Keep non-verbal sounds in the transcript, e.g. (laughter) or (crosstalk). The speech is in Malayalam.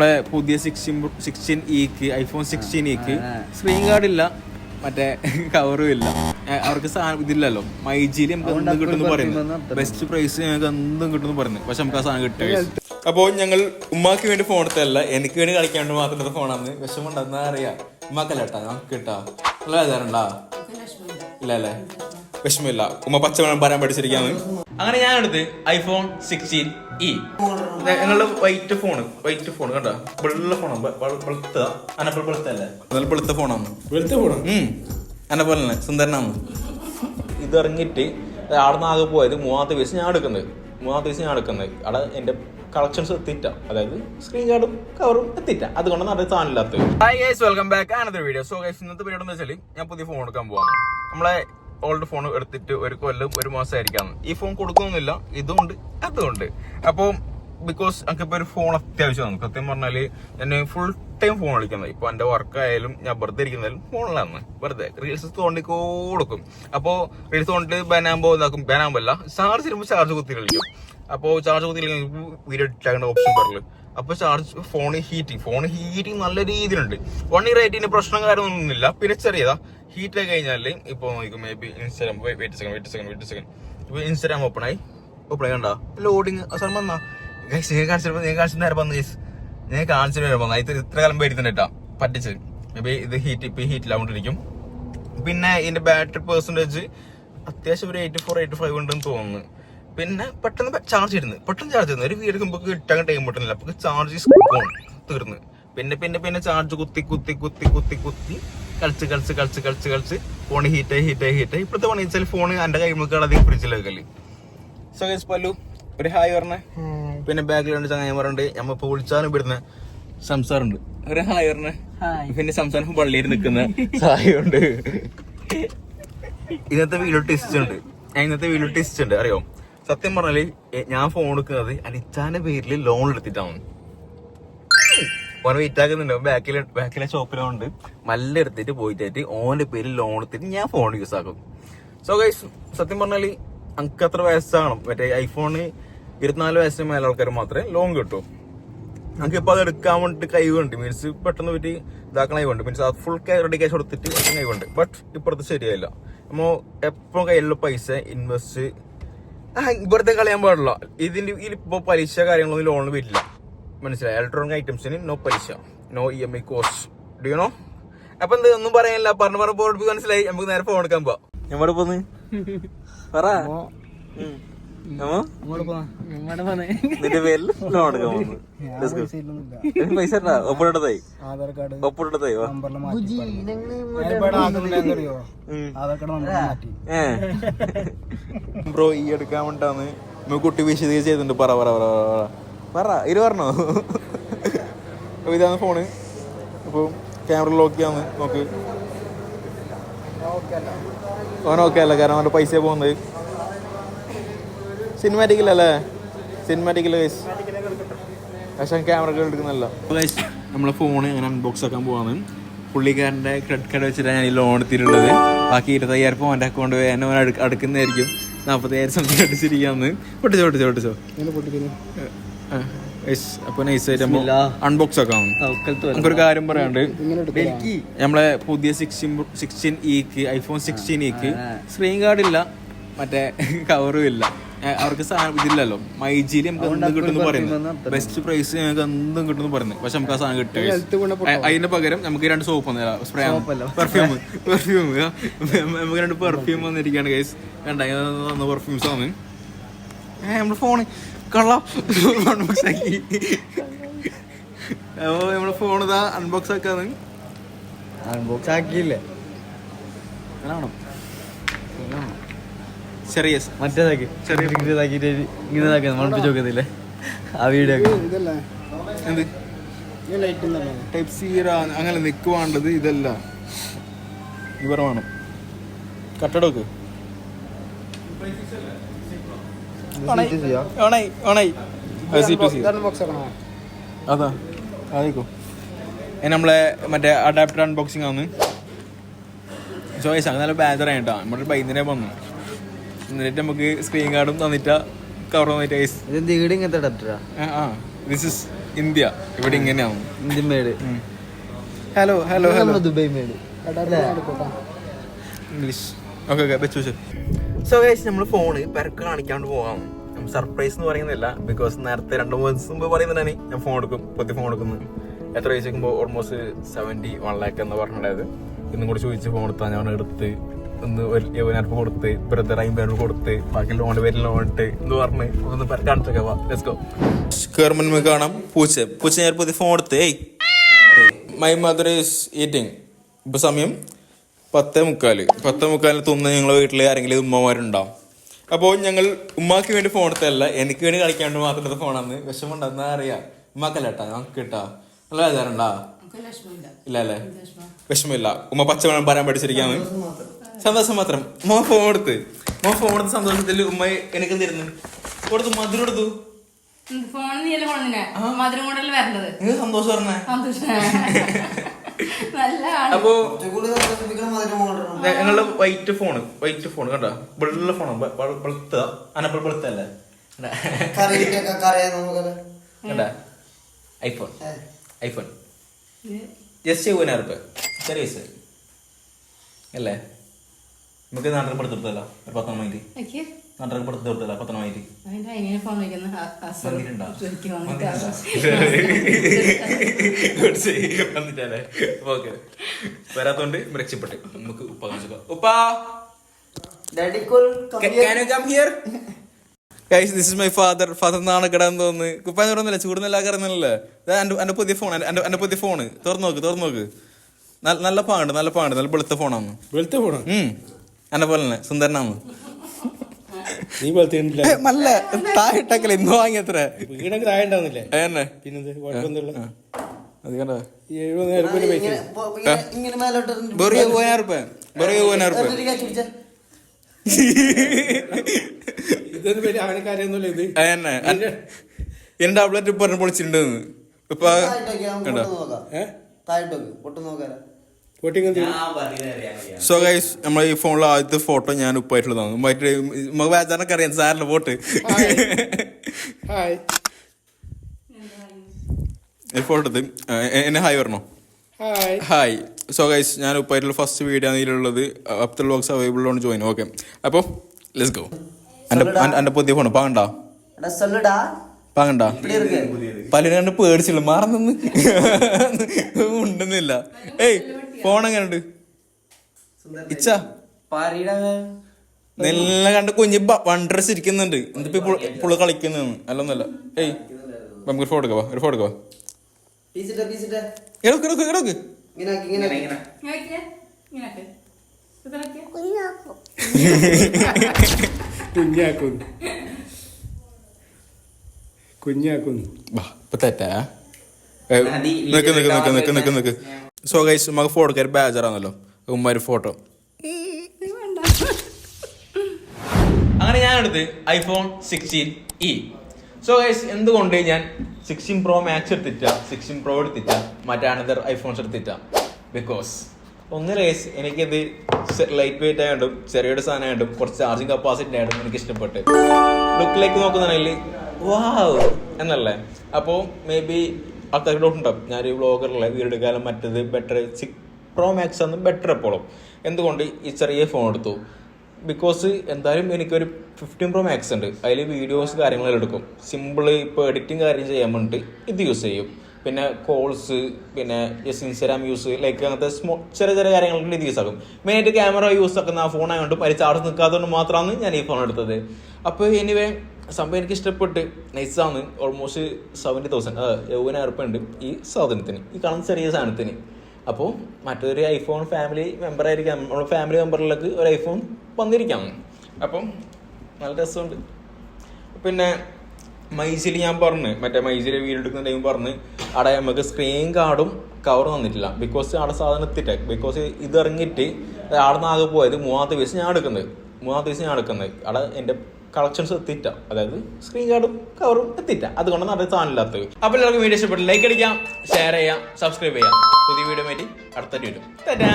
നമ്മളെ പുതിയ സിക്സ്റ്റീൻ സിക്സ്റ്റീൻ ഇക്ക് ഐഫോൺ സിക്സ്റ്റീൻ ഇക്ക് സ്ക്രീൻ ഗാർഡ് ഇല്ല. മറ്റേ (laughs) കവറും ഇല്ല. അവർക്ക് സാധനം ഇതില്ലല്ലോ. മൈജിയിൽ നമുക്ക് എന്തും കിട്ടുമെന്ന് പറയുന്നു. ബെസ്റ്റ് പ്രൈസ് ഞങ്ങൾക്ക് എന്തും കിട്ടുമെന്ന് പറയുന്നു. പക്ഷെ നമുക്ക് ആ സാധനം കിട്ടുക അപ്പോൾ ഞങ്ങൾ ഉമ്മാക്ക് വേണ്ടി ഫോൺ എടുത്തല്ല എനിക്ക് വേണ്ടി കളിക്കാൻ വേണ്ടി മാത്രം എടുത്ത ഫോണാണ് വിഷമമുണ്ടെന്നാ അറിയാം? ഉമ്മാക്കല്ല കേട്ടാ? നമുക്ക് കിട്ടാ? നല്ല വേദനണ്ടാ ഇല്ല അല്ലേ? വിഷമില്ല ഉമ്മ പച്ചമണം പറയാൻ പഠിച്ചിരിക്കാന്ന് അങ്ങനെ ഞാൻ എടുത്ത് ഐഫോൺ സിക്സ്റ്റീൻ ഇ ഞങ്ങളുടെ വൈറ്റ് ഫോൺ വൈറ്റ് ഫോൺ കണ്ടോ? വെള്ള ഫോണാണ് വെളുത്ത അനപ്പോൾ വെളുത്തല്ലേ നല്ല വെളുത്ത ഫോണാണ് വെളുത്ത ഫോൺ എന്നെ പോലെ തന്നെ സുന്ദരനാണ്. ഇത് ഇറങ്ങിയിട്ട് അവിടെ നിന്ന് ആകെ പോയത് മൂന്നാമത്തെ വയസ്സ് ഞാൻ എടുക്കുന്നത്. മൂന്നാമത്തെ വയസ്സ് ഞാൻ എടുക്കുന്നത്. അവിടെ എന്റെ കളക്ഷൻസ് എത്തിയിട്ട. അതായത് സ്ക്രീൻ ഗാർഡും കവറും എത്തിയിട്ട. അതുകൊണ്ട് നല്ല സാധനമില്ലാത്തത്. ഹൈ ഗൈസ് വെൽക്കം ബാക്ക് ആനത്തെ വീഡിയോ സോ ഗൈസ് ഇന്നത്തെ പരിപാടി എന്ന് വെച്ചാൽ ഞാൻ പുതിയ ഫോൺ എടുക്കാൻ പോവാണ്. നമ്മളെ ഓൾഡ് ഫോൺ എടുത്തിട്ട് ഒരു കൊല്ലം ഒരു മാസമായിരിക്കാം. ഈ ഫോൺ കൊടുക്കുന്നില്ല. ഇതുണ്ട് അതുണ്ട്. അപ്പോൾ ബിക്കോസ് എനിക്കിപ്പോ ഒരു ഫോൺ അത്യാവശ്യമാണ് സത്യം പറഞ്ഞാൽ എന്നെ ഫുൾ ടൈം ഫോൺ കളിക്കുന്നത് ഇപ്പൊ എന്റെ വർക്കായാലും ഞാൻ വെറുതെ ഇരിക്കുന്നാലും ഫോണിലാണ് വെറുതെ. റീൽസ് തോണ്ടി കൊടുക്കും. അപ്പോ റീൽസ് തോണ്ടിട്ട് ബാനാകുമ്പോ ഇതാക്കും. ബാനാകുമ്പല്ല ചാർജ് ചാർജ് കുത്തി കളിക്കും. അപ്പോ ചാർജ് കുത്തി വീഡിയോ ഇട്ടാകേണ്ട ഓപ്ഷൻ പറഞ്ഞു അപ്പൊ charge phone heating phone heating നല്ല രീതിയിലുണ്ട്. വൺ ഇയർ ആയിട്ട് പ്രശ്നം കാര്യമൊന്നുമില്ല പിന്നെ ചെറിയതാ ഹീറ്റ് ആയി കഴിഞ്ഞാൽ ഇപ്പൊ നോക്കും maybe Instagram wait second wait second wait second ഇപ്പൊ ഇൻസ്റ്റാഗ്രാം ഓപ്പൺ ആയി. ഓപ്പൺ ആയി കണ്ടാ? ലോഡിങ് സാർ വന്നാ? ഗൈസ് ഞാൻ കാണിച്ചപ്പോ ഞാൻ കാണിച്ചു നേരെ വന്നു ഗൈസ് ഞാൻ കാണിച്ചു നേരെ വന്നു. ഇത് ഇത്ര കാലം പേടിത്തന്നെ പറ്റിച്ച് മേ ബി ഇത് ഹീറ്റ് ഇപ്പൊ ഹീറ്റിലാവണ്ടിരിക്കും പിന്നെ ഇതിന്റെ ബാറ്ററി പെർസെന്റേജ് അത്യാവശ്യം ഒരു എയ്റ്റി ഫോർ എയ്റ്റി ഫൈവ് ഉണ്ടെന്ന് തോന്നുന്നു. പിന്നെ പെട്ടെന്ന് ചാർജ് ഇടുന്നു പെട്ടെന്ന് ചാർജ് ചെയ്യുന്നു ഒരു വീട് എടുക്കുമ്പോൾ കിട്ടാൻ ടൈം കിട്ടുന്നില്ല. അപ്പൊ ചാർജ് തീർന്ന്. പിന്നെ പിന്നെ പിന്നെ ചാർജ് കുത്തി കുത്തി കുത്തി കുത്തി കുത്തി കളിച്ച് കളിച്ച് കളിച്ച് കളിച്ച് കളിച്ച് ഫോൺ ഹീറ്റായി ഹീറ്റായി ഹീറ്റായി ഇപ്പോഴത്തെ പണി വെച്ചാൽ ഫോൺ എന്റെ കൈ മുക്കാൾ അധികം സോ ഗൈസ് പല്ലു ഒരു ഹായ് പറഞ്ഞേ. പിന്നെ ബാക്കിലുണ്ട് ചങ്ങായിമാരുണ്ട് നമ്മ ഇപ്പൊ വിളിച്ചാലും ഇവിടുന്ന് സംസാരമുണ്ട് ഒരു ഹായ് പറഞ്ഞേ. പിന്നെ സംസാരം പള്ളിയിൽ നിൽക്കുന്ന സഹായമുണ്ട് (laughs) ഇന്നത്തെ വീഡിയോ ടെസ്റ്റ് ഉണ്ട്. ഞാൻ ഇന്നത്തെ വീഡിയോ ടെസ്റ്റ് ഉണ്ട്. അറിയോ? സത്യം പറഞ്ഞാൽ ഞാൻ ഫോൺ എടുക്കുന്നത് അനിച്ചാന്റെ പേരിൽ ലോൺ എടുത്തിട്ടാണ്. ഓൻ വെയിറ്റ് ആക്കുന്നുണ്ട് ബാക്കിലെ ബാക്കിലെ ഷോപ്പിലുണ്ട് മല്ല എടുത്തിട്ട് പോയിട്ട് ഓന്റെ പേരിൽ ലോൺ എടുത്തിട്ട് ഞാൻ ഫോൺ യൂസ് ആക്കും. സോ ഗൈസ് സത്യം പറഞ്ഞാൽ അനക്ക് അത്ര വയസ്സാണ്. മറ്റേ ഐഫോണ് ഇരുപത്തിനാല് വയസ്സിന് മേലെ ആൾക്കാർ മാത്രമേ ലോൺ കിട്ടൂ. നമുക്ക് ഇപ്പൊ അത് എടുക്കാൻ വേണ്ടിട്ട് കഴിവുണ്ട്. മീൻസ് പെട്ടെന്ന് പറ്റി ഇതാക്കണ കൈവുണ്ട് മീൻസ് അത് ഫുൾ റെഡി ക്യാഷ് കൊടുത്തിട്ട് കഴിവുണ്ട്. ബട്ട് ഇപ്പുറത്ത് ശരിയായില്ല. നമ്മൾ എപ്പോഴും കയ്യിലുള്ള പൈസ ഇൻവെസ്റ്റ് വെറുതെ കളയാൻ പാടില്ല. ഇതിന്റെ ഇതിലിപ്പോ പലിശ കാര്യങ്ങളൊന്നും ലോൺ വരില്ല. മനസ്സിലായി? ഇലക്ട്രോണിക് ഐറ്റംസിന് നോ പലിശ. No E M I cost do you know അപ്പൊ എന്താ ഒന്നും പറയാനില്ല പറഞ്ഞു പറഞ്ഞു മനസ്സിലായി. നമുക്ക് നേരെ ഫോൺ എടുക്കാൻ പോവാം. ഞാൻ പോന്ന്. പറ. നിന്റെ പേരിൽ ലോൺ എടുക്കാൻ പോകുന്നു പൈസ ഉണ്ടാ? ഒപ്പിടത്തായി ഒപ്പിടത്തായി ബ്രോ ഈ എടുക്കാൻ വേണ്ടാന്ന് കുട്ടി വിശദീകരിച്ച് ചെയ്തിട്ടുണ്ട്. പറ പറ പറ പറ, ഇത് പറഞ്ഞോ? അപ്പൊ ഇതാണ് ഫോണ്. അപ്പോൾ ക്യാമറ ലോക്ക് ചെയ്യാന്ന് നോക്ക്. ഓൻ ഓക്കെ അല്ല. കാരണം അവന്റെ പൈസ പോകുന്നത്. സിനിമാറ്റിക്കല്ലേ സിനിമാറ്റിക്കിൽ ഗൈസ് പക്ഷെ ക്യാമറകൾ എടുക്കുന്നല്ല നമ്മളെ ഫോൺ ഇങ്ങനെ അൺബോക്സ് ആക്കാൻ പോവാണ്. പുള്ളിക്കാരന്റെ ക്രെഡിറ്റ് കാർഡ് വെച്ചിട്ടാണ് ഞാൻ ഈ ലോൺ എത്തിയിട്ടുള്ളത് ബാക്കി ഇരുപത്തയ്യായിരം രൂപ എന്റെ അക്കൗണ്ട് എന്നെ അവൻ അടു- അടുക്കുന്നതായിരിക്കും. നാൽപ്പത്തയ്യായിരം സംതിങ് അടിച്ചിരിക്കാന്ന് പൊട്ടിച്ചോ പൊട്ടിച്ചോ പൊട്ടിച്ചോ? അപ്പൊ നൈസായിട്ട് അൺബോക്സ് ആക്കാം. നമുക്കൊരു കാര്യം പറയാണ്ട് നമ്മളെ പുതിയ സിക്സ്റ്റീൻ സിക്സ്റ്റീൻ ഇക്ക് ഐഫോൺ സിക്സ്റ്റീൻ ഇക്ക് സ്ക്രീൻ കാർഡ് ഇല്ല. മറ്റേ (laughs) കവറും ഇല്ല. അവർക്ക് സാധനം ഇതില്ലല്ലോ. മൈജിയിൽ നമുക്ക് എന്തും കിട്ടുന്നു പറയുന്നത്. ബെസ്റ്റ് പ്രൈസ് ഞങ്ങൾക്ക് എന്തും കിട്ടുന്നു പറയുന്നത്. പക്ഷെ നമുക്ക് ആ സാധനം കിട്ടും. അതിന്റെ പകരം നമുക്ക് രണ്ട് സോപ്പ് സ്പ്രേ പെർഫ്യൂം പെർഫ്യൂം നമുക്ക് രണ്ട് പെർഫ്യൂം വന്നിരിക്കുകയാണ് ഗൈസ് കണ്ട? വന്ന പെർഫ്യൂംസ് ആണ്. നമ്മുടെ ഫോണ് കള്ള. അൺബോക്സ് ആക്കി. നമ്മുടെ ഫോൺ ഇതാ അൺബോക്സ് ആക്കാന്ന്. അൺബോക്സ് ആക്കിയില്ലേ? കാണണം ചെറിയ മറ്റേതാക്കി. ചെറിയ ഇതാക്കിട്ട് ഇങ്ങനെ ഇതാക്കി മണപ്പിച്ച് നോക്കത്തില്ലേ ആ വീഡിയോ ഇതല്ലേ? എന്ത്? ലൈറ്റ് ടൈപ്പ് സീറ അങ്ങനെ നിൽക്കുവാണ്ടത് ഇതല്ല. ഇവർ വേണം കട്ടടോക്ക് അതാ ആയിക്കോ. ഇനി നമ്മളെ മറ്റേ അഡാപ്റ്റർ അൺബോക്സിംഗ് ആണ്. ചോയ്സ് അങ്ങനെ നല്ല ബാജറായിട്ടാ നമ്മുടെ ബൈന്ദിനെ വന്നു എന്നിട്ട് നമുക്ക് സ്ക്രീൻ കാർഡും തന്നിട്ട കവർ തന്നിട്ട് guys. ഇതെന്ത് ഈട് ഇങ്ങനത്തെ അഡാപ്റ്ററാ ആ, ദിസ് ഇസ് ഇന്ത്യ ഇവിടെ ഇങ്ങനെയാണ് Indian made hello hello hello Dubai Dubai made English okay okay വെച്ചു വെച്ചു. സോ ഗൈസ് നമ്മൾ ഫോണ് പെരക്ക് കാണിക്കാണ്ട് പോകാം സർപ്രൈസ് എന്ന് പറയുന്നില്ല ബിക്കോസ് നേരത്തെ രണ്ട് മൂന്ന് ദിവസം മുമ്പ് പറയുന്നതാണ്. ഞാൻ ഫോൺ എടുക്കും പുതിയ ഫോൺ എടുക്കുന്നത് എത്ര വയസ്സ് വെക്കുമ്പോൾ ഓൾമോസ്റ്റ് സെവന്റി വൺ ലാക്ക് എന്ന് പറഞ്ഞിട്ടുണ്ടായത്. ഇന്നും കൂടി ചോദിച്ച് ഫോൺ എടുത്താൽ ഞാൻ എടുത്ത് ഒന്ന് വലിയ യവനർപ്പ് കൊടുത്ത് ബ്രദർ അമ്പതിനോട് കൊടുത്ത് ബാക്കി ലോൺ പേരിൽ ലോൺ ഇട്ട് എന്ന് പറഞ്ഞ് ഒന്ന് കാണിച്ചൊക്കെ വാ. ലെറ്റ്സ് ഗോ കയറുമ്പോൾ കാണാം. പൂച്ച. പൂച്ച ഞാൻ പുതിയ ഫോൺ എടുത്ത് ഏയ്. മൈ മദർ ഈസ് ഈറ്റിംഗ് ഇപ്പൊ സമയം പത്തേ മുക്കാൽ. പത്തേ മുക്കാലിന് തോന്നുന്ന ഞങ്ങളെ വീട്ടിൽ ആരെങ്കിലും ഉമ്മമാരുണ്ടാവും. അപ്പോൾ ഞങ്ങൾ ഉമ്മാക്ക് വേണ്ടി ഫോൺ എടുത്തല്ല എനിക്ക് വേണ്ടി കളിക്കാണ്ട് മാത്രം എടുത്ത ഫോണാന്ന് വിഷമമുണ്ടെന്നാ അറിയാം. ഉമ്മാക്കല്ല കേട്ടാ നമുക്ക് കിട്ടാ. നല്ല വേദാറുണ്ടാ ഇല്ല അല്ലേ? വിഷമില്ല ഉമ്മ പച്ചവെള്ളം പറയാൻ പഠിച്ചിരിക്കാന്ന് സന്തോഷം മാത്രം. മോ ഫോൺ എടുത്ത് മോ ഫോൺ എടുത്ത് സന്തോഷത്തിൽ ഉമ്മ എനിക്ക് തരുന്നു? കൊടുത്തു മധുരം എടുത്തു ഫോൺ നീല കൊണ്ടിനെ മധുരം കൊണ്ടല്ലേ വരേണ്ടത്? നിങ്ങൾക്ക് സന്തോഷം പറഞ്ഞേ. സന്തോഷം. നല്ല ആണ് അപ്പോ ഞങ്ങളുടെ വൈറ്റ് ഫോൺ വൈറ്റ് ഫോൺ കണ്ട? വെള്ള ഫോൺ വെളുത്ത അനപ്പോൾ വെളുത്തല്ലേ കണ്ട? ഐഫോൺ ഐഫോൺ ജസ്റ്റ് പോയിനാർപ്പ് ചെറിയ അല്ലേ? നമുക്ക് നാട്ടിൽ പെടുത്തെടുത്തല്ല ഒരു പത്തൊന്ന് മൈന്റ് എനിക്ക് നാട്ടിൽ വയ്ക്കുന്ന വന്നിട്ടുണ്ടോ? ശരിക്കും വന്നിട്ട് (laughs) വന്നിട്ടല്ലേ? ഓക്കെ. വരാത്തോണ്ട് രക്ഷപ്പെട്ടു. നമുക്ക് ഉപ്പ കാണിച്ചു ഉപ്പാ! Father here? Guys, this is my father. Father നാണക്കെടാന്ന് തോന്നുന്നു. കുപ്പാന്ന് തുറന്നില്ല ചൂടുന്നില്ല കറന്നല്ലേ എന്റെ പുതിയ ഫോൺ എന്റെ പുതിയ ഫോണ് തുറന്നു നോക്ക് തുറന്നു നോക്ക്. നല്ല- പാണ്ട് നല്ല പാണ്ട് നല്ല വെളുത്ത ഫോണാന്ന് വെളുത്ത ഉം. എന്നെ പോലെ തന്നെ സുന്ദരനാന്ന്. നീ വെളുത്തിട്ടില്ല ഏ, നല്ല താഴെട്ടക്കല ഇന്ന് വാങ്ങിയത്ര. വീടൊക്കെ താഴെ ഉണ്ടാവുന്നില്ലേ? കുഴപ്പമൊന്നുമില്ല. അത് കണ്ട? എഴുപതിനായിരം രൂപ പൈസ ബെറിയ പോയാറുപ്പ ബെറിയ പോയാറുപ്പ ഇതൊന്നും വലിയ കാര്യമൊന്നുമില്ല ഇത്. അതന്നെ എന്റെ ടാബ്ലറ്റ് പറഞ്ഞ പൊളിച്ചിട്ടുണ്ട് ഇപ്പൊ കണ്ടോ? ഏ? പൊട്ടു എന്ത് സോ ഗൈസ് നമ്മൾ ഈ ഫോണിലെ ആദ്യത്തെ ഫോട്ടോ ഞാൻ ഉപ്പായിട്ടുള്ളതാണ് മറ്റേ നമുക്ക് വേദനക്ക് അറിയാം സാറിന്റെ ഫോട്ടോ. എ- എന്നെ ഹായ് പറഞ്ഞോ? ഹായ് സോ ഗൈസ് ഞാൻ ഉപ്പായിട്ടുള്ള ഫസ്റ്റ് വീഡിയോ ഇതിലുള്ളത്. അപ്തൽ ബോക്സ് അവൈലബിൾ ആണ് ജോയിൻ ഓക്കെ അപ്പോൾ ലെറ്റ്സ് ഗോ എന്റെ എന്റെ പുതിയ ഫോൺ പാങ്ങണ്ട പാങ്ങണ്ട പലരും കണ്ട് പേടിച്ചില്ല. മാറുന്നു ഉണ്ടെന്നില്ല. ഏയ് ഫോൺ എങ്ങനെയുണ്ട് ഇച്ച. നെല്ല കണ്ട് കുഞ്ഞ് വണ്ടർസ് ഇരിക്കുന്നുണ്ട് എന്തിപ്പോ പുള്ള കളിക്കുന്നു അല്ലൊന്നല്ല ഏയ് നമുക്ക് ഒരു ഫോട്ടോ എടുക്കാം ഒരു ഫോട്ടോ എടുക്കാം പീസിട്ടെ പീസിട്ടെ. ഇടയ്ക്ക് ഇടയ്ക്ക് ഇടയ്ക്ക് ഇങ്ങനെ ആക്കി, ഇങ്ങനെ ആക്കി. ഇങ്ങനെയൊക്കെ ഇങ്ങനെയൊക്കെ ഇതൊക്കെ കുഞ്ഞാക്കുന്നു കുഞ്ഞാക്കുന്നു വാ ഇപ്പൊ തെറ്റാ. ഏ, നിക്ക് നിക്ക് നിക്ക് നിക്ക് നിക്ക് നിക്ക്. സോ ഗൈസ് നമുക്ക് ഫോട്ടോ എടുക്കാൻ ബാജറാണല്ലോ. ഉമ്മാര് ഫോട്ടോ അങ്ങനെ ഞാൻ എടുത്ത് iPhone sixteen E so guys എന്തുകൊണ്ട് ഞാൻ സിക്സ്റ്റീൻ പ്രോ മാക്സ് എടുത്തിട്ട സിക്സ്റ്റീൻ പ്രോ എടുത്തിട്ട മറ്റേ അനദർ ഐഫോൺസ് എടുത്തിട്ട? ബിക്കോസ് ഒന്ന് ഗൈസ് എനിക്കിത് ലൈറ്റ് വെയിറ്റ് ആയതുകൊണ്ടും ചെറിയൊരു സാധനം ആയതും കുറച്ച് ചാർജിങ് കപ്പാസിറ്റി ആയതുകൊണ്ടും എനിക്ക് ഇഷ്ടപ്പെട്ട് ലുക്കിലേക്ക് നോക്കുന്നുണ്ടെങ്കിൽ എന്നല്ലേ? അപ്പോൾ മേ ബി ആൾക്കാർക്ക് ഡൗട്ട് ഉണ്ടാവും. ഞാനൊരു വ്ളോഗറിലെ വീട് കാലം മറ്റത് ബെറ്റർ സിക് പ്രോ മാക്സ് ആണ് ബെറ്റർ എപ്പോഴും എന്തുകൊണ്ട് ഈ ചെറിയ ഫോൺ എടുത്തു? ബിക്കോസ് എന്തായാലും എനിക്കൊരു ഫിഫ്റ്റീൻ പ്രോ മാക്സ് ഉണ്ട്. അതിൽ വീഡിയോസ് കാര്യങ്ങളെല്ലാം എടുക്കും. സിമ്പിൾ ഇപ്പോൾ എഡിറ്റിംഗ് കാര്യം ചെയ്യാൻ വേണ്ടിയിട്ട് ഇത് യൂസ് ചെയ്യും. പിന്നെ കോൾസ് പിന്നെ ജസ്റ്റ് ഇൻസ്റ്റാഗ്രാം യൂസ് ലൈക്ക് അങ്ങനത്തെ സ്മോ ചെറിയ ചെറിയ കാര്യങ്ങൾക്ക് ഇത് യൂസ് ആക്കും. മെയിനായിട്ട് ക്യാമറ യൂസ് ആക്കുന്ന ആ ഫോൺ ആയതുകൊണ്ടും അതിൽ ചാർജ് നിൽക്കാത്തതുകൊണ്ട് മാത്രമാണ് ഞാൻ ഈ ഫോൺ എടുത്തത്. അപ്പോൾ എനിവേ സംഭവം എനിക്ക് ഇഷ്ടപ്പെട്ട്. നൈസാണ് ഓൾമോസ്റ്റ് സെവന്റി തൗസൻഡ് എഴുപതിനായിരം ഉറപ്പ് ഉണ്ട് ഈ സാധനത്തിന് ഈ കാണുന്ന ചെറിയ സാധനത്തിന്. അപ്പോൾ മറ്റൊരു ഐഫോൺ ഫാമിലി മെമ്പർ ആയിരിക്കാം. നമ്മുടെ ഫാമിലി മെമ്പറിലേക്ക് ഒരു ഐഫോൺ വന്നിരിക്കാം. അപ്പം നല്ല രസമുണ്ട്. പിന്നെ മൈസിൽ ഞാൻ പറഞ്ഞു മറ്റേ മൈസിൽ വീടെടുക്കുന്ന ടൈം പറഞ്ഞ് അവിടെ നമുക്ക് സ്ക്രീൻ കാർഡും കവർ തന്നിട്ടില്ല. ബിക്കോസ് അവിടെ സാധനം എത്തിട്ടെ ബിക്കോസ് ഇത് ഇറങ്ങിയിട്ട് അവിടെ നിന്ന് ആകെ പോയത് മൂന്നാമത്തെ ദിവസം ഞാൻ എടുക്കുന്നത്. മൂന്നാമത്തെ ദിവസം ഞാൻ എടുക്കുന്നത്. അവിടെ എന്റെ കളക്ഷൻസ് എത്തിയിട്ട. അതായത് സ്ക്രീൻ കാർഡും കവറും എത്തിയിട്ട. നല്ല സാധനം ഇല്ലാത്തത്. അപ്പോൾ എല്ലാവർക്കും വീഡിയോ ഇഷ്ടപ്പെട്ടു ലൈക്ക് അടിക്കാം ഷെയർ ചെയ്യാം സബ്സ്ക്രൈബ് ചെയ്യാം പുതിയ വീഡിയോ വേണ്ടി അടുത്ത വീഡിയോ ടാറ്റാ